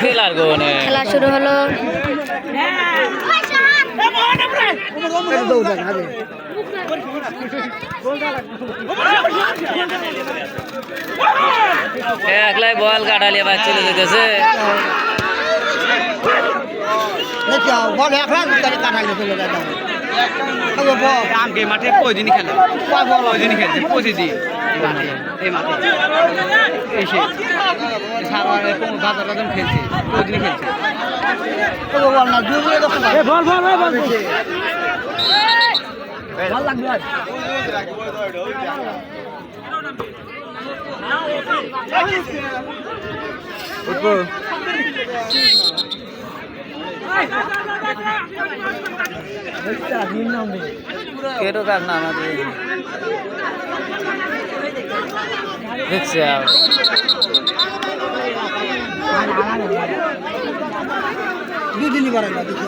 খেলার গোনে খেলা শুরু হলো। একলাই বল কাটালি আবার চলে যেতেছে। বল এক রাত কাটাইলে চলে আমকে মাঠে প্রতিদিনই খেলে? প্রতিদিনই খেলছে? প্রতিদিন এই মাঠে। এসে কোনো দাদা দাদা খেলছে প্রতিদিনই খেলছে কেটো কাক না আমাদের দেখছি। দুদিনই বাড়াই না দেখি।